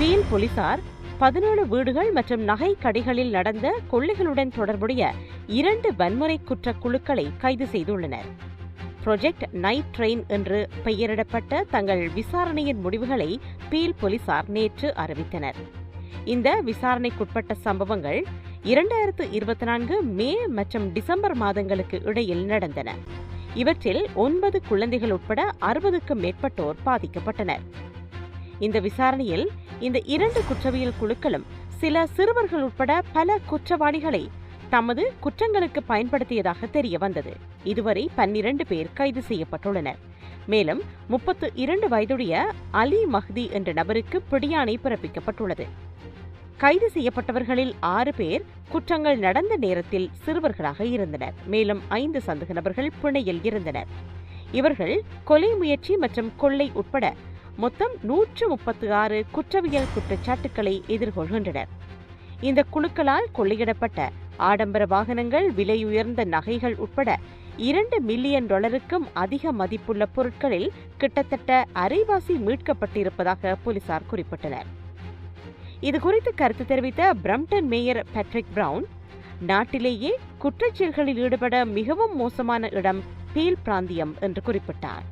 Feel போலீசார் பதினேழு வீடுகள் மற்றும் நகை கடைகளில் நடந்த கொள்ளைகளுடன் தொடர்புடைய இரண்டு வன்முறை குற்ற குழுக்களை கைது செய்துள்ளனர். ப்ரொஜெக்ட் நைட் ட்ரெயின் என்று பெயரிடப்பட்ட தங்கள் விசாரணையின் முடிவுகளை பீல் போலீசார் நேற்று அறிவித்தனர். இந்த விசாரணைக்குட்பட்ட சம்பவங்கள் இரண்டாயிரத்து இருபத்தி நான்கு மே மற்றும் டிசம்பர் மாதங்களுக்கு இடையில் நடந்தன. இவற்றில் ஒன்பது குழந்தைகள் உட்பட அறுபதுக்கும் மேற்பட்டோர் பாதிக்கப்பட்டனர். இந்த விசாரணையில் இந்த இரண்டு குற்றவியல் குழுக்களும் சில சிறுவர்கள் உட்பட பல குற்றவாளிகளை தமது குற்றங்களுக்கு பயன்படுத்தியதாக தெரிய வந்தது. இதுவரை பன்னிரண்டு பேர் கைது செய்யப்பட்டுள்ளனர். மேலும் முப்பத்து இரண்டு வயதுடைய அலி மஹ்தி என்ற நபருக்கு பிடியாணை பிறப்பிக்கப்பட்டுள்ளது. கைது செய்யப்பட்டவர்களில் ஆறு பேர் குற்றங்கள் நடந்த நேரத்தில் சிறுவர்களாக இருந்தனர். மேலும் ஐந்து சந்தேக நபர்கள் பிணையில் இருந்தனர். இவர்கள் கொலை முயற்சி மற்றும் கொள்ளை உட்பட மொத்தம் நூற்று முப்பத்து ஆறு குற்றவியல் குற்றச்சாட்டுக்களை எதிர்கொள்கின்றனர். இந்த குழுக்களால் கொள்ளையிடப்பட்ட ஆடம்பர வாகனங்கள் விலையுயர்ந்த நகைகள் உட்பட இரண்டு மில்லியன் டாலருக்கும் அதிக மதிப்புள்ள பொருட்களில் கிட்டத்தட்ட அரைவாசி மீட்கப்பட்டிருப்பதாக போலீசார் குறிப்பிட்டனர். இதுகுறித்து கருத்து தெரிவித்த பிரம்டன் மேயர் பேட்ரிக் பிரவுன் நாட்டிலேயே குற்றச்செயல்களில் ஈடுபட மிகவும் மோசமான இடம் பீல் பிராந்தியம் என்று குறிப்பிட்டார்.